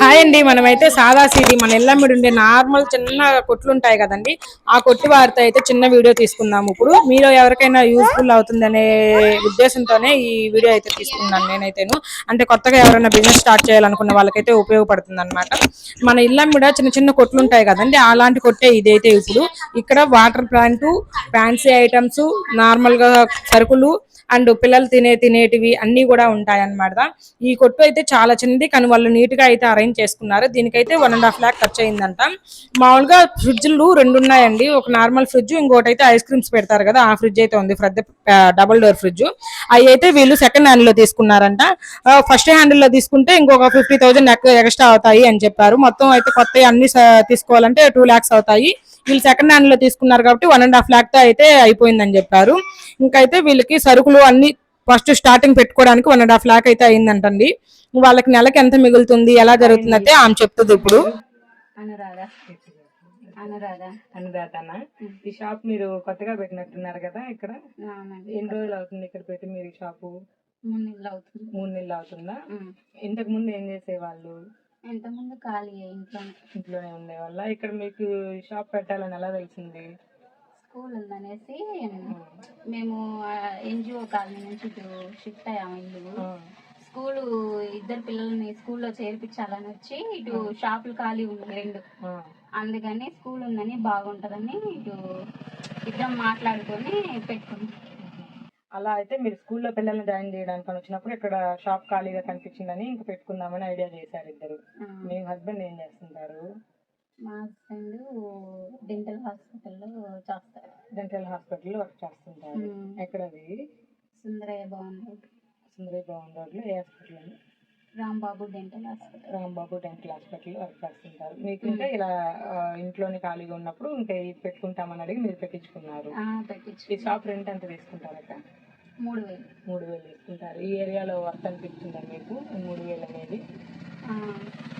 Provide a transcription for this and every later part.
Hi అండి మనమైతే సాదా సీది మన ఎల్లమ్మిడి ఉండే నార్మల్ చిన్న కొట్లు ఉంటాయి కదండి. ఆ కొట్టు వారితో అయితే చిన్న వీడియో తీసుకుందాము ఇప్పుడు. మీరు ఎవరికైనా యూస్ఫుల్ అవుతుందనే ఉద్దేశంతోనే ఈ వీడియో అయితే తీసుకున్నాను నేనైతేను. అంటే కొత్తగా ఎవరైనా బిజినెస్ స్టార్ట్ చేయాలనుకున్న వాళ్ళకైతే ఉపయోగపడుతుంది అనమాట మన ఇల్లమ్మిడ చిన్న చిన్న కొట్లు ఉంటాయి కదండి అలాంటి కొట్టే ఇదైతే ఇప్పుడు. ఇక్కడ వాటర్ ప్లాంట్ ఫ్యాన్సీ ఐటమ్స్ నార్మల్గా సరుకులు అండ్ పిల్లలు తినే తినేటివి అన్ని కూడా ఉంటాయి అన్నమాట ఈ కొట్టు అయితే చాలా చిన్నది కానీ వాళ్ళు నీట్గా అయితే అరేంజ్ చేసుకున్నారు. దీనికైతే వన్ అండ్ హాఫ్ ల్యాక్ ఖర్చు అయిందంట మామూలుగా ఫ్రిడ్జ్లు రెండు ఉన్నాయండి. ఒక నార్మల్ ఫ్రిడ్జ్ ఇంకోటి అయితే ఐస్ క్రీమ్స్ పెడతారు కదా ఆ ఫ్రిడ్జ్ అయితే ఉంది. Fridge double door fridge. అవి అయితే వీళ్ళు సెకండ్ హ్యాండ్లో తీసుకున్నారంట ఫస్ట్ హ్యాండ్లో తీసుకుంటే ఇంకొక ఫిఫ్టీ థౌసండ్ ఎక్స్ట్రా అవుతాయి అని చెప్పారు. మొత్తం అయితే కొత్త అన్ని తీసుకోవాలంటే టూ లాక్స్ అవుతాయి. వీళ్ళు సెకండ్ హ్యాండ్లో తీసుకున్నారు కాబట్టి వన్ అండ్ హాఫ్ లాక్తో అయితే అయిపోయిందని చెప్పారు. ఇంకైతే వీళ్ళకి సరుకులు అన్ని ఫస్ట్ స్టార్టింగ్ పెట్టుకోవడానికి వన్ అండ్ హాఫ్ లాక్ అయితే అయిందంటండి. వాళ్ళకి నెలకి ఎంత మిగులుతుంది ఎలా జరుగుతుంది అయితే ఆమె చెప్తుంది ఇప్పుడు. ఈ షాప్ మీరు కొత్తగా పెట్టినట్టున్నారు కదా ఇక్కడ? ఎన్ని రోజులు అవుతుంది ఇక్కడ పెట్టి మీరు షాపు మూడు నెలలు అవుతుంది. మూడు నెలలు అవుతుందా. ఇంతకు ముందు ఏం చేసేవాళ్ళు? ఇంతకుముందు ఖాళీ ఇంట్లో? ఇంట్లోనే ఉండేవాళ్ళ ఇక్కడ మీకు షాప్ పెట్టాలని ఎలా తెలిసింది? స్కూల్ ఉందనేసి మేము ఎన్జిఓ కాలనీ నుంచి ఇటు షిఫ్ట్ అయ్యాము ఇల్లు స్కూల్ ఇద్దరు పిల్లల్ని స్కూల్లో చేర్పించాలని వచ్చి ఇటు షాపులు ఖాళీ ఉంది రెండు. అందుకని స్కూల్ ఉందని బాగుంటుందని ఇటు ఇద్దరం మాట్లాడుకొని పెట్టుకున్నాం. అలా అయితే మీరు స్కూల్లో పిల్లల్ని జాయిన్ చేయడానికి వచ్చినప్పుడు ఇక్కడ షాప్ ఖాళీగా కనిపించిందని ఇంక పెట్టుకుందామని ఐడియా చేశారు ఇద్దరు. మీ హస్బెండ్ ఏం చేస్తుంటారు? మా హస్బెండ్ డెంటల్ హాస్పిటల్లో చేస్తారు. డెంటల్ హాస్పిటల్లో వర్క్ చేస్తుంటారు. ఎక్కడది? సుందరయ్య బాగుంది సుందరి భవన్ రోడ్లో ఏ హాస్పిటల్ అండి? Rambabu dental hospital. Rambabu dental హాస్పిటల్లో వర్క్ చేస్తుంటారు. మీకు ఇంకా ఇలా ఇంట్లోనే ఖాళీగా ఉన్నప్పుడు ఇంకా పెట్టుకుంటామని అడిగి మీరు పెట్టించుకున్నారు. ఈ పెట్టించు షాప్ రెంట్ ఎంత తీసుకుంటారక్క మూడు వేలు. మూడు వేలు తీసుకుంటారు. ఈ ఏరియాలో వర్క్ అనిపిస్తుందా మీకు? మూడు వేలు అనేది?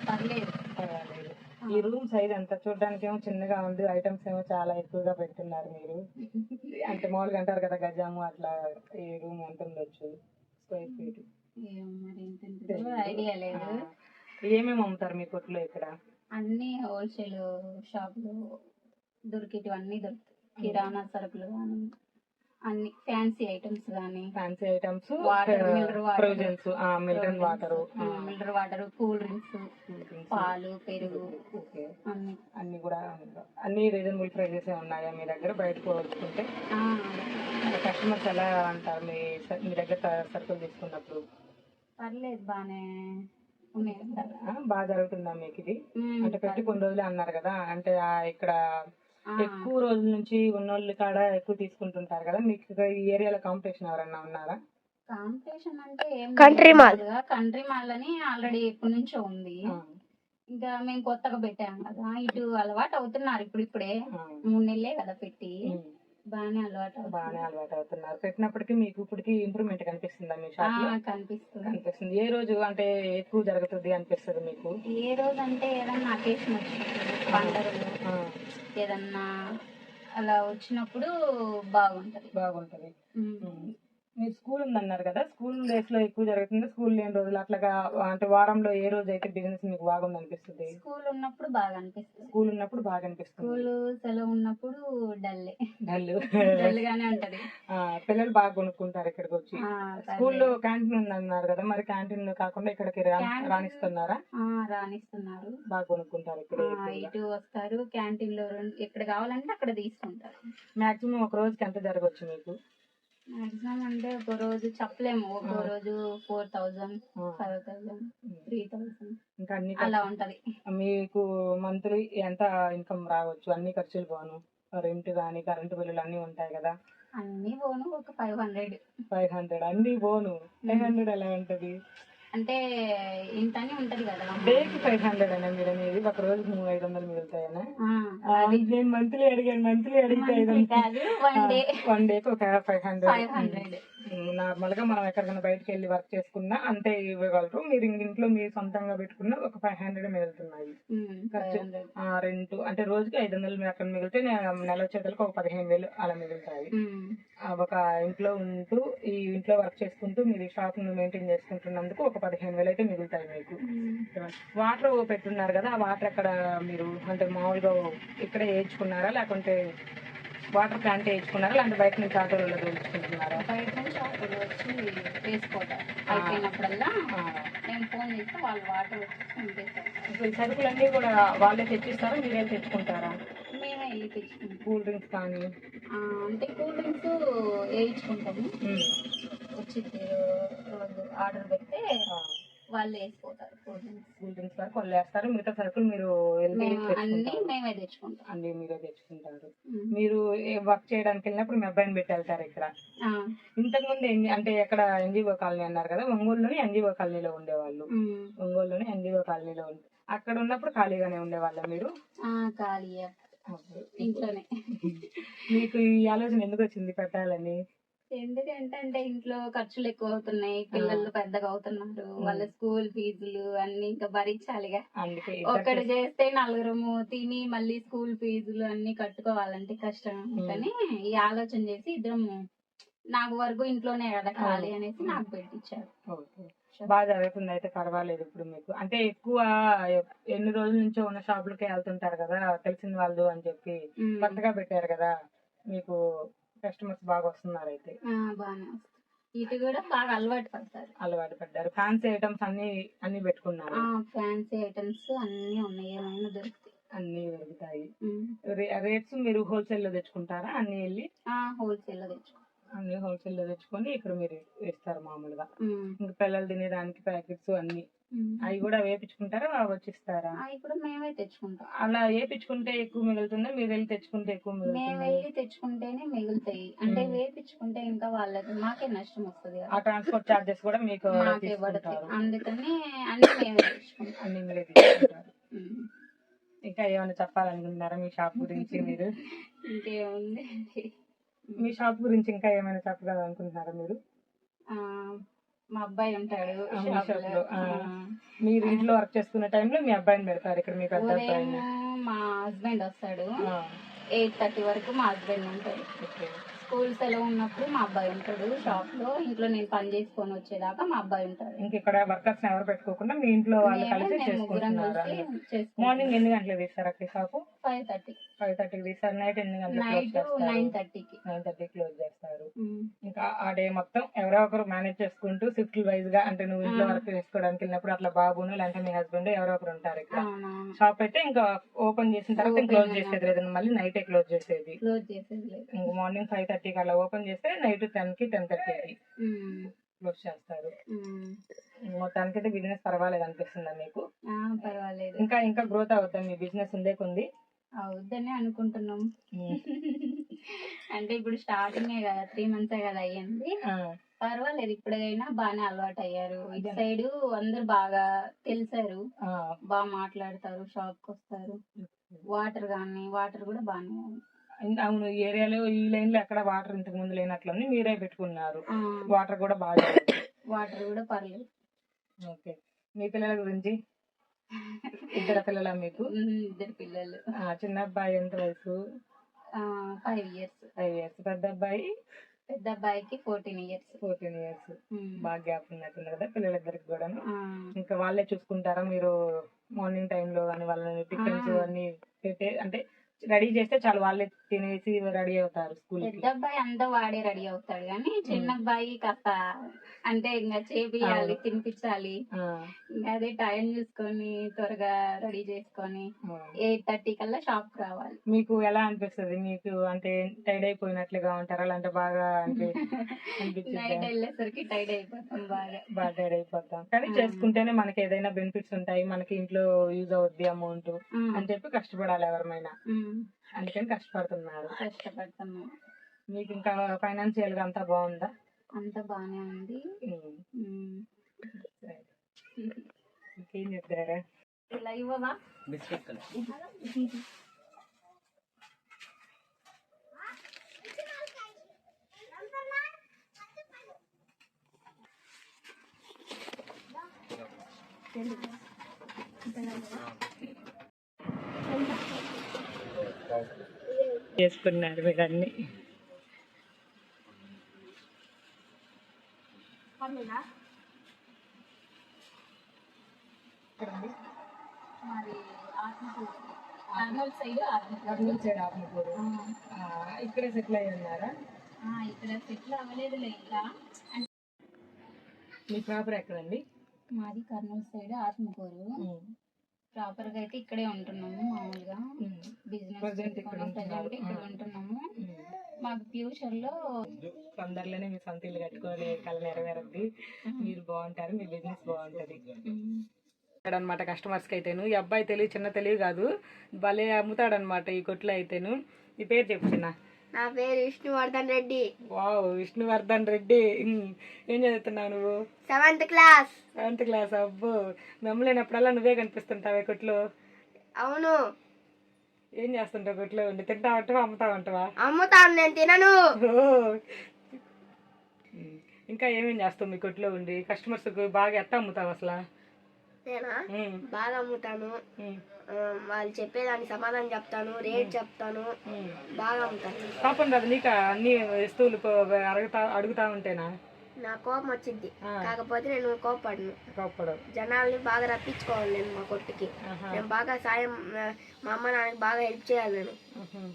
పర్లేదు. పర్వాలేదు. ఈ రూమ్ సైజ్ ఎంత? చూడడానికి ఏమో చిన్నగా ఉంది. ఐటమ్స్ ఏమో చాలా ఎక్కువగా పెట్టున్నారు మీరు. అంటే మామూలుగా అంటారు కదా గజాము అట్లా ఈ రూమ్ ఎంత ఉండొచ్చు? స్క్వేర్ ఫీట్ ఐడియా లేదు. ఏమేమి అమ్ముతారు మీ కొట్లో ఇక్కడ? అన్ని హోల్సేల్ షాపులు దొరికేటివన్నీ దొరుకుతాయి. కిరాణా సరుకులు కానీ అన్ని ఫ్యాన్సీ ఐటమ్స్ కానీ fancy items water mineral water. Provisions mineral water mineral water cool drinks పాలు పెరుగు ఓకే. అన్ని. అన్ని కూడా అన్ని రీజనబుల్ ప్రైజెస్ ఉన్నాయా మీ దగ్గర బయటకు పోల్చుకుంటే ఆ, కస్టమర్స్ ఎలా అంటారు మీ మీ దగ్గర సరుకులు తీసుకున్నప్పుడు? పర్లేదు. ఆ, బాగా జరుగుతుందా మీకు ఇది? అంటే పెట్టి కొన్ని రోజులే అన్నారు కదా అంటే ఆ ఇక్కడ ఆ, ఎక్కువ రోజుల నుంచి ఉన్నోళ్ళు కాడ ఎక్కువ తీసుకుంటుంటారు కదా మీకు ఈ ఏరియాలో కాంపిటీషన్ ఎవరన్నా ఉన్నారా? కాంపిటీషన్ అంటే ఏం కంట్రీ మాల్. కంట్రీ మాల్ అని ఆల్రెడీ ఎప్పటి నుంచో ఉంది. ఇంకా మేము కొత్తగా పెట్టాం కదా ఇటు అలవాటు అవుతున్నారు ఇప్పుడు ఇప్పుడే. మూడు నెలలే కదా పెట్టి. బాగానే అలవాటు బాగానే అలవాటు అవుతున్నారు పెట్టినప్పటికీ మీకు ఇప్పటికి ఇంప్రూవ్మెంట్ కనిపిస్తుందా మీ షాప్లో? కనిపిస్తుంది. కనిపిస్తుంది. ఏ రోజు అంటే ఎక్కువ జరుగుతుంది అనిపిస్తుంది మీకు? ఏ రోజు అంటే ఏదన్నా అకేషన్ వచ్చినప్పుడు పండగలు ఏదన్నా అలా వచ్చినప్పుడు బాగుంటది. బాగుంటది. మీరు స్కూల్ ఉందన్నారు కదా స్కూల్ డేస్లో ఎక్కువ జరుగుతుంది? స్కూల్ లేని రోజులు అట్లాగా అంటే వారంలో ఏ రోజు అయితే బిజినెస్ మీకు బాగుంది అనిపిస్తుంది స్కూల్ ఉన్నప్పుడు బాగా అనిపిస్తుంది స్కూల్ ఉన్నప్పుడు బాగా అనిపిస్తుంది స్కూల్ సెలవు ఉన్నప్పుడు డల్లే. డల్ డల్ గానే ఉంటది పిల్లలు బాగా కొనుక్కుంటారు ఇక్కడికి వచ్చి స్కూల్లో క్యాంటీన్ ఉందన్నారు కదా మరి క్యాంటీన్ కాకుండా ఇక్కడికి రాణిస్తున్నారా? రాణిస్తున్నారు. బాగా కొనుక్కుంటారు ఇక్కడ ఇటు వస్తారు క్యాంటీన్లో ఎక్కడ కావాలంటే అక్కడ తీసుకుంటారు. మాక్సిమం ఒక రోజుకి ఎంత జరగవచ్చు మీకు? మాక్సిమం అంటే ఒక రోజు చెప్పలేము. ఒక రోజు four thousand five thousand three thousand. ఇంకా అన్ని అలా ఉంటది. మీకు మంత్లీ ఎంత ఇన్కమ్ రావచ్చు? అన్ని ఖర్చులు పోను. రెంట్ కానీ కరెంటు బిల్లులు అన్ని ఉంటాయి కదా. అన్ని పోను. ఒక ఫైవ్ హండ్రెడ్. ఫైవ్ హండ్రెడ్ అన్ని పోను. ఫైవ్ హండ్రెడ్ ఎలా ఉంటది? అంటే ఇంతని ఉంటది కదా. డేకి ఫైవ్ హండ్రెడ్ అనే మీరు అనేది ఒక రోజుకి మూడు ఐదు వందలు మిగులుతాయనా ఆ, ఆ, నేను మంత్లీ అడిగాను మంత్లీ అడిగితే ఐదు వన్ డే వన్ డేకి ఒక ఫైవ్ హండ్రెడ్ ఫైవ్ హండ్రెడ్ నార్మల్గా మనం ఎక్కడికైనా బయటకు వెళ్ళి వర్క్ చేసుకున్నా అంతే ఇవ్వగలరు మీరు ఇంట్లో మీరు సొంతంగా పెట్టుకున్న ఒక ఫైవ్ హండ్రెడ్ మిగులుతున్నాయి ఖర్చు. 500. ఆ రెంట్ అంటే రోజుకి ఐదు వందలు అక్కడ మిగిలితే నెల వచ్చేటలకు ఒక పదిహేను వేలు అలా మిగులుతాయి ఒక ఇంట్లో ఉంటూ ఈ ఇంట్లో వర్క్ చేసుకుంటూ మీరు ఈ షాప్ను మెయింటైన్ చేసుకుంటున్నందుకు ఒక పదిహేను వేలు అయితే మిగులుతాయి మీకు. వాటర్ పెట్టున్నారు కదా ఆ వాటర్ ఎక్కడ మీరు అంటే మామూలుగా ఇక్కడే వేయించుకున్నారా లేకుంటే వాటర్ ప్లాంట్ వేయించుకున్నారా. లేదంటే బయట నుంచి ఆటోలలో వేయించుకుంటున్నారా బయట నుంచి ఆటోలు వచ్చి వేసుకోవటం. అయిపోయినప్పుడల్లా మేము ఫోన్ చేస్తే వాళ్ళు వాటర్ వచ్చి ఇప్పుడు ఈ సరుకులన్నీ కూడా వాళ్ళే తెచ్చిస్తారా? మీరే తెచ్చుకుంటారా? మేమే వెళ్ళి తెచ్చుకుంటాం. కూల్ డ్రింక్స్ కానీ? అంటే కూల్ డ్రింక్స్ వేయించుకుంటాము. వచ్చి రోజు ఆర్డర్ పెడితే వాళ్ళు వేసిపోతారు. కూల్ డ్రింక్స్ కూల్ డ్రింక్స్ వరకు వాళ్ళు వేస్తారు. మిగతా సరుకులు మీరు వెళ్ళి అన్ని తెచ్చుకుంటారు. మేమే తెచ్చుకుంటాం. అన్ని మీరే తెచ్చుకుంటారు. మీరు వర్క్ చేయడానికి వెళ్ళినప్పుడు మీ అబ్బాయిని పెట్టి వెళ్తారు ఇక్కడ? ఇంతకు ముందు అంటే ఎక్కడ ఎన్జిఓ కాలనీ అన్నారు కదా ఒంగోలులోని ఎన్జిఓ కాలనీలో ఉండేవాళ్ళు. ఒంగోలులోని ఎన్జిఓ కాలనీలో అక్కడ ఉన్నప్పుడు ఖాళీగానే ఉండేవాళ్ళ మీరు? ఖాళీ ఇంట్లోనే. మీకు ఈ ఆలోచన ఎందుకు వచ్చింది? పెట్టాలని? ఎందుకంటే అంటే ఇంట్లో ఖర్చులు ఎక్కువ అవుతున్నాయి పిల్లలు పెద్దగా అవుతున్నారు వాళ్ళ స్కూల్ ఫీజులు అన్ని ఇంకా భరించాలిగా. ఒక్కటి చేస్తే నలుగురము తిని మళ్ళీ స్కూల్ ఫీజులు అన్ని కట్టుకోవాలంటే కష్టం. కానీ ఈ ఆలోచన చేసి ఇద్దరము నాకు వరకు ఇంట్లోనే కదా ఖాళీ అనేసి నాకు పెట్టించారు. బాగా జరుగుతుంది అయితే పర్వాలేదు ఇప్పుడు మీకు. అంటే ఎక్కువ ఎన్ని రోజుల నుంచో ఉన్న షాపులకే వెళ్తుంటారు కదా తెలిసిన వాళ్ళు అని చెప్పి. కొత్తగా పెట్టారు కదా మీకు కస్టమర్స్ బాగా వస్తున్నారు అయితే ఆ, బాగానే వస్తుంది. ఇటు కూడా బాగా అలవాటు పడతారు అలవాటు పడ్డారు. ఫ్యాన్సీ ఐటమ్స్ అన్ని అన్ని పెట్టుకున్నారు. ఫ్యాన్సీ ఐటమ్స్ అన్ని ఉన్నాయి. ఏమైనా దొరుకుతాయి. అన్ని దొరుకుతాయి. రేట్స్ మీరు హోల్సేల్లో తెచ్చుకుంటారా? అన్ని వెళ్ళి హోల్సేల్లో తెచ్చుకో అన్ని హోల్సేల్లో తెచ్చుకొని ఇక్కడ మీరు వేస్తారు మామూలుగా. ఇంకా పిల్లలు తినేదానికి ప్యాకెట్స్ అన్ని. అవి కూడా వేపించుకుంటారా వచ్చిస్తారా? అవి కూడా మేమే తెచ్చుకుంటాం. అలా వేపించుకుంటే ఎక్కువ మిగులుతుందా? మీరు వెళ్ళి తెచ్చుకుంటే ఎక్కువ మేము వెళ్ళి తెచ్చుకుంటేనే మిగులుతాయి. అంటే. వేపించుకుంటే ఇంకా వాళ్ళకి మాకే నష్టం వస్తుంది ఆ ట్రాన్స్పోర్ట్ చార్జెస్ కూడా మీకు మాకే పడతాయి అందుకని అన్ని మేమే తెచ్చుకుంటాం. అన్ని మీరే. ఇంకా ఏమైనా చెప్పాలనుకుంటున్నారా మీ షాప్ గురించి మీరు? ఇంకేముంది? మీ షాప్ గురించి ఇంకా ఏమైనా చెప్పగలనుకుంటున్నారా మీరు? మా అబ్బాయి ఉంటాడు షాప్లో. మీరు ఇంట్లో వర్క్ చేసుకునే టైంలో మీ అబ్బాయిని పెడతారు ఇక్కడ మీ పెద్ద ఉదయం మా హస్బెండ్ వస్తాడు. ఎయిట్ థర్టీ వరకు మా హస్బెండ్ ఉంటాడు. స్కూల్ సెలవు ఉన్నప్పుడు మా అబ్బాయి ఉంటాడు షాప్లో. ఇంట్లో నేను పని చేసుకొని వచ్చేదాకా మా అబ్బాయి ఉంటాడు. ఇంక ఇక్కడ వర్కర్స్ ఎవరు పెట్టుకోకుండా మీ ఇంట్లో వాళ్ళు మేమే కలిసి మేము ముగ్గురం చేసుకుంటున్నారు కలిసి చేసుకుంటాం మార్నింగ్ ఎన్ని గంటలకు తీస్తారు అక్కడ షాపు ఫైవ్ థర్టీ ఫైవ్ థర్టీకి తీస్తారు నైట్ ఎన్ని గంటలకు క్లోజ్ నైట్ చేస్తారు? నైన్ థర్టీకి నైన్ థర్టీ క్లోజ్ చేస్తారు. ఇంకా ఆ డే మొత్తం ఎవరో ఒకరు మేనేజ్ చేసుకుంటూ షిఫ్ట్ వైజ్గా అంటే నువ్వు ఇంట్లో వర్క్ చేసుకోవడానికి వెళ్ళినప్పుడు అట్లా బాబును లేదంటే మీ హస్బెండ్ ఎవరో ఒకరు ఉంటారు ఇక్కడ. అవునవును. షాప్ అయితే ఇంకా ఓపెన్ చేసిన తర్వాత క్లోజ్. చేసేది లేదంటే మళ్ళీ నైటే క్లోజ్ చేసేది. క్లోజ్ చేసేది లేదు. ఇంకా మార్నింగ్ ఫైవ్ థర్టీకి అలా ఓపెన్ చేస్తే నైట్ టెన్కి టెన్ థర్టీకి క్లోజ్ చేస్తారు. మొత్తానికి అయితే బిజినెస్ పర్వాలేదు అనిపిస్తుందా మీకు? పర్వాలేదు. ఇంకా ఇంకా గ్రోత్ అవుతాం మీ బిజినెస్ ఉందే? కొంది అవుద్దని అనుకుంటున్నాం. అంటే ఇప్పుడు స్టార్టింగ్ కదా త్రీ మంత్స్ కదా అయ్యింది. పర్వాలేదు ఇప్పుడైనా బాగానే అలవాటు అయ్యారు. ఇటు సైడ్ అందరు బాగా తెలిసారు. బాగా మాట్లాడతారు షాప్కి వస్తారు వాటర్ కానీ వాటర్ కూడా బాగానే అవును ఈ ఏరియాలో ఈ లైన్లో ఎక్కడ వాటర్ ఇంతకు ముందు లేనట్లుంది మీరే పెట్టుకున్నారు. వాటర్ కూడా బాగా. వాటర్ కూడా పర్లేదు. ఓకే. మీ పిల్లల గురించి? ఇద్దరు పిల్లల మీకు? ఇద్దరు పిల్లలు. చిన్న అబ్బాయి ఎంత వయసు? Five years. Five years. పెద్ద అబ్బాయి? పెద్ద అబ్బాయికి ఫోర్టీన్ ఇయర్స్. Fourteen years. బాగా గ్యాప్ ఉన్నట్టుంది కదా పిల్లలిద్దరికి కూడా ఇంకా వాళ్ళే చూసుకుంటారా మీరు మార్నింగ్ టైంలో కానీ వాళ్ళని టిఫిన్స్. అన్ని పెట్టే అంటే రెడీ చేస్తే చాలు వాళ్ళే తినేసి రెడీ అవుతారు స్కూల్ పెద్ద అబ్బాయి అంతా వాడే రెడీ అవుతాడు కానీ చిన్న అబ్బాయి కాస్త అంటే ఇంకా చేపియాలి. తినిపించాలి. ఇంకా అదే టైం చూసుకొని త్వరగా రెడీ చేసుకొని. ఎయిట్ థర్టీ కల్లా షాప్ రావాలి. మీకు ఎలా అనిపిస్తుంది? మీకు అంటే టైడ్ అయిపోయినట్లుగా ఉంటారా? లేదంటే బాగా అంటే నైట్ వెళ్ళేసరికి టైడ్ అయిపోతాం బాగా. బాగా టైడ్ అయిపోతాం. కానీ. చేసుకుంటేనే మనకి ఏదైనా బెనిఫిట్స్ ఉంటాయి. మనకి ఇంట్లో యూజ్ అవుద్ది అమౌంట్ అని చెప్పి కష్టపడాలి ఎవరిమైనా అందుకని కష్టపడుతున్నారు. కష్టపడుతున్నాం. మీకు ఇంకా ఫైనాన్షియల్గా అంతా బాగుందా? అంత బాగానే ఉంది. ఇంకేం చెప్తారా? ఇలా ఇవ్వవా? బిస్కెట్ చేసుకున్నారు మీరు అన్ని మాది ఆత్మకూరు కర్నూలు సైడ్ ఆత్మకూరు. కర్నూలు సైడ్ ఆత్మకూరు ఆ, ఇక్కడే సెటిల్ అయ్యి ఉన్నారా? ఆ, ఇక్కడ సెటిల్ అవ్వలేదులే ఇంకా. అంటే మీ ప్రాపర్ ఎక్కడండి? మాది కర్నూలు సైడ్ ఆత్మకూరు. ప్రాపర్గా అయితే ఇక్కడే ఉంటున్నాము మామూలుగా. బిజినెస్ ఇక్కడ ఉంటున్నాము. మాకు ఫ్యూచర్లో తొందరలోనే మీ సొంత ఇల్లు కట్టుకొని కళ నెరవేరద్ది. మీరు బాగుంటారు మీ బిజినెస్ బాగుంటది. అనమాట కస్టమర్స్కి అయితేను ఈ అబ్బాయి తెలివి చిన్న తెలివి కాదు. భలే అమ్ముతాడనమాట ఈ కొట్లో అయితేను. ఈ పేరు చెప్పు చిన్న. నా పేరు విష్ణువర్ధన్ రెడ్డి. వావ్ విష్ణువర్ధన్ రెడ్డి. ఏం చదువుతున్నావు నువ్వు? Seventh class. సెవెంత్ క్లాస్ అబ్బో. నమ్మలేనప్పుడల్లా నువ్వే కనిపిస్తుంటావే కొట్లో. అవును. ఏం చేస్తుంటావు కొట్లో? ఉండి తింటా ఉంటావా అమ్ముతా ఉంటావా? అమ్ముతాను నేను తినను. ఇంకా ఏమేం చేస్తావు మీ కొట్లో ఉండి? కస్టమర్స్ బాగా ఎట్ట అమ్ముతావు అసలు? నేనా? బాగా అమ్ముతాను. వాళ్ళు చెప్పేదానికి సమాధానం చెప్తాను రేట్ చెప్తాను. బాగా అమ్ముతాను పాపం రాదు నీకు అన్ని వస్తువులు అడుగుతా అడుగుతా ఉంటేనా? నా కోపం వచ్చింది. కాకపోతే నేను కోపడను జనాల్ని బాగా రప్పించుకోవాలి నేను మా కొట్టుకి. నేను బాగా సాయం మా అమ్మ నాన్నకి బాగా హెల్ప్ చేయాలి నేను.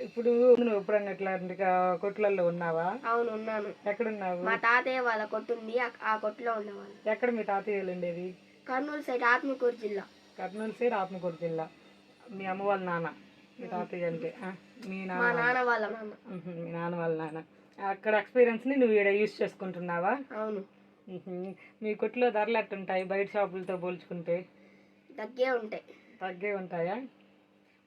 ఇప్పుడు నువ్వు ఎప్పుడన్నా ఇట్లాంటి కొట్లలో ఉన్నావా? అవును ఉన్నాను. ఎక్కడున్నావు? మా తాతయ్య వాళ్ళ కొట్టు ఉంది ఆ- కొట్టులో ఉండేవాళ్ళు ఎక్కడ మీ తాతయ్యలు ఉండేది? కర్నూలు సైడ్ ఆత్మకూరు జిల్లా. కర్నూలు సైడ్ ఆత్మకూరు జిల్లా. మీ అమ్మ వాళ్ళ నాన్న మీ తాతయ్య అంటే మీ నాన్న వాళ్ళ మీ నాన్న వాళ్ళ నాన్న. అక్కడ ఎక్స్పీరియన్స్ని నువ్వు ఇక్కడ యూస్ చేసుకుంటున్నావా? అవును. మీ కొట్లో ధరలు ఎట్టుంటాయి? బయట షాపులతో పోల్చుకుంటే? తగ్గే ఉంటాయి. తగ్గే ఉంటాయా?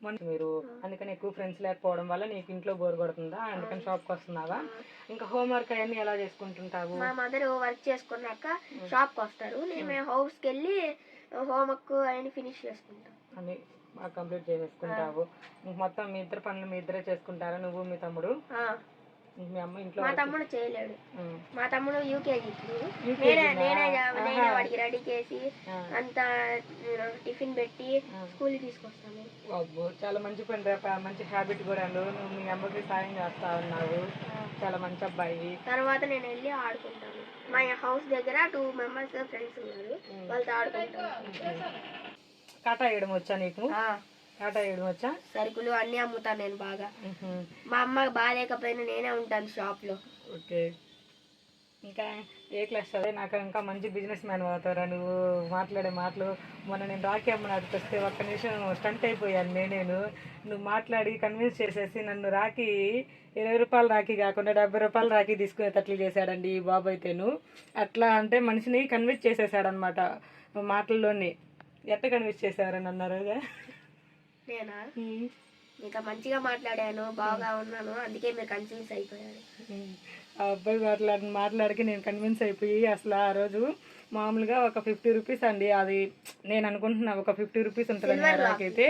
మొన్న మీరు అందుకని ఎక్కువ ఫ్రెండ్స్ లేకపోవడం వల్ల నీకు ఇంట్లో బోర్ కొడుతుందా? అందుకని షాప్కి వస్తున్నావా? ఇంకా హోంవర్క్ అవన్నీ ఎలా చేసుకుంటుంటావు? మా మదర్ వర్క్ చేసుకున్నాక షాప్కి వస్తారు. నేను హౌస్కి వెళ్ళి హోంవర్క్ అవన్నీ ఫినిష్ చేసుకుంటాం. అని బాగా కంప్లీట్ చేసేసుకుంటావు. ఇంక మొత్తం మీ ఇద్దరు పనులు మీ ఇద్దరే చేసుకుంటారా? నువ్వు మీ తమ్ముడు? మీ తమ్ముడు చేయలేడు. మా తమ్ముడు యూకేజీ నేనే? నేనే నేనే. వాడికి రెడీ చేసి. అంతా టిఫిన్ పెట్టి ఆ. స్కూల్కి తీసుకొస్తాను అబ్బో చాలా మంచి పని మంచి హ్యాబిట్ కూడా నువ్వు మీ అమ్మకి సాయం చేస్తా ఉన్నావు. చాలా మంచి అబ్బాయి. తర్వాత నేను వెళ్ళి ఆడుకుంటాను. మా హౌస్ దగ్గర టూ మెంబర్స్ ఫ్రెండ్స్ ఉన్నారు. వాళ్ళతో ఆడుకుంటాను. కాటా వేయడం వచ్చా నీకు? కాటా వేయడం వచ్చా సరుకులు అన్నీ అమ్ముతాను నేను బాగా. మా అమ్మ బాగాలేకపోయినా నేనే ఉంటాను షాప్లో. ఓకే. ఇంకా ఏ క్లాస్ చదివే? నాకు ఇంకా మంచి బిజినెస్ మ్యాన్ అవుతారా నువ్వు. మాట్లాడే మాటలు. మొన్న నేను రాఖీ అమ్మ నాటికి వస్తే ఒక్క నిమిషం స్టంట్ అయిపోయాను నేనేను నువ్వు మాట్లాడి కన్విన్స్ చేసేసి నన్ను రాఖీ ఇరవై రూపాయల రాఖీ కాకుండా డెబ్బై రూపాయల రాఖీ తీసుకునేటట్లు చేశాడండి ఈ బాబు అయితేను. అట్లా అంటే మనిషిని కన్విన్స్ చేసేసాడనమాట మాటల్లోని. ఎట్ట కన్విన్స్ చేశారని అన్నారు? నేనా. ఇంకా మంచిగా మాట్లాడాను బాగా ఉన్నాను అందుకే మీరు కన్ఫ్యూజ్ అయిపోయారు. ఉమ్. ఆ అబ్బాయి మాట్లాడి మాట్లాడికి నేను కన్విన్స్ అయిపోయి అసలు ఆ రోజు మామూలుగా ఒక ఫిఫ్టీ రూపీస్ అండి. అది నేను అనుకుంటున్నా ఒక ఫిఫ్టీ రూపీస్ ఉంటుందని నాకైతే.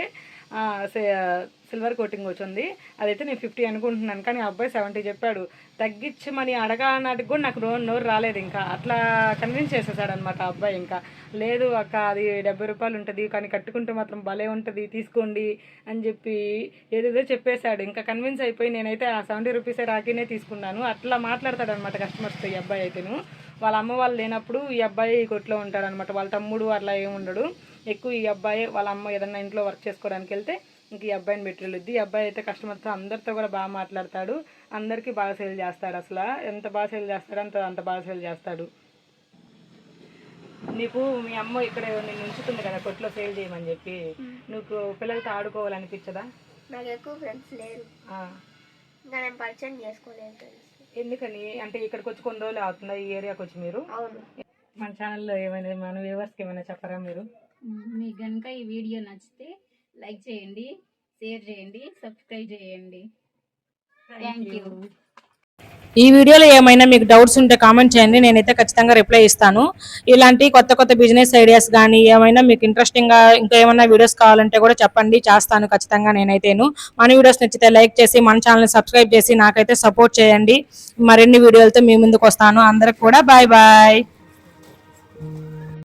సిల్వర్ కోటింగ్ వచ్చింది అదైతే నేను ఫిఫ్టీ అనుకుంటున్నాను కానీ అబ్బాయి సెవెంటీ చెప్పాడు. తగ్గించి తగ్గించమని అడగానాటికి కూడా నాకు నోరు నోరు రాలేదు ఇంకా. అట్లా కన్విన్స్ చేసేసాడు అనమాట అబ్బాయి ఇంకా. లేదు అక్క అది డెబ్బై రూపాయలు ఉంటుంది కానీ కట్టుకుంటే మాత్రం భలే ఉంటుంది తీసుకోండి అని చెప్పి ఏదేదో చెప్పేశాడు. ఇంకా కన్విన్స్ అయిపోయి నేనైతే ఆ సెవెంటీ రూపీసే రాకీనే తీసుకున్నాను. అట్లా మాట్లాడతాడు అనమాట కస్టమర్స్తో ఈ అబ్బాయి అయితేను. వాళ్ళ అమ్మ వాళ్ళు లేనప్పుడు ఈ అబ్బాయి కొట్లో ఉంటాడు అనమాట వాళ్ళ తమ్ముడు అట్లా ఏమి ఉండడు. ఎక్కువ ఈ అబ్బాయి వాళ్ళ అమ్మ ఏదన్నా ఇంట్లో వర్క్ చేసుకోవడానికి వెళ్తే ఇంక ఈ అబ్బాయిని పెట్టి వెళ్ళొద్ది ఈ అబ్బాయి అయితే కస్టమర్తో అందరితో కూడా బాగా మాట్లాడతాడు. అందరికీ బాగా సేల్ చేస్తాడు అసలు. ఎంత బాగా సేల్ చేస్తాడు అంత అంత బాగా సేల్ చేస్తాడు. నీకు మీ అమ్మ ఇక్కడ నేను ఉంచుతుంది కదా కొట్లో సేల్ చేయమని చెప్పి. నీకు పిల్లలతో ఆడుకోవాలనిపించదా? నాకు ఎక్కువ ఫ్రెండ్స్ లేరు. ఆ. ఇంకా నేను పరిచయం చేసుకోలేదు ఎందుకని? అంటే ఇక్కడికి వచ్చి కొన్ని రోజులు అవుతుందా ఈ ఏరియాకి వచ్చి మీరు? అవును. మన ఛానల్లో ఏమైనా మన వ్యూవర్స్కి ఏమైనా చెప్పరా మీరు? మీకు కనుక ఈ వీడియో నచ్చితే లైక్ చేయండి షేర్ చేయండి సబ్స్క్రైబ్ చేయండి. థ్యాంక్ యూ ఈ వీడియోలో ఏమైనా మీకు డౌట్స్ ఉంటే కామెంట్ చేయండి నేనైతే ఖచ్చితంగా రిప్లై ఇస్తాను. ఇలాంటి కొత్త కొత్త బిజినెస్ ఐడియాస్ కానీ ఏమైనా మీకు ఇంట్రెస్టింగ్గా ఇంకా ఏమైనా వీడియోస్ కావాలంటే కూడా చెప్పండి చేస్తాను ఖచ్చితంగా నేనైతేను. మన వీడియోస్ నచ్చితే లైక్ చేసి మన ఛానల్ సబ్స్క్రైబ్ చేసి నాకైతే సపోర్ట్ చేయండి. మరిన్ని వీడియోలతో మీ ముందుకు వస్తాను. అందరికి కూడా బాయ్ బాయ్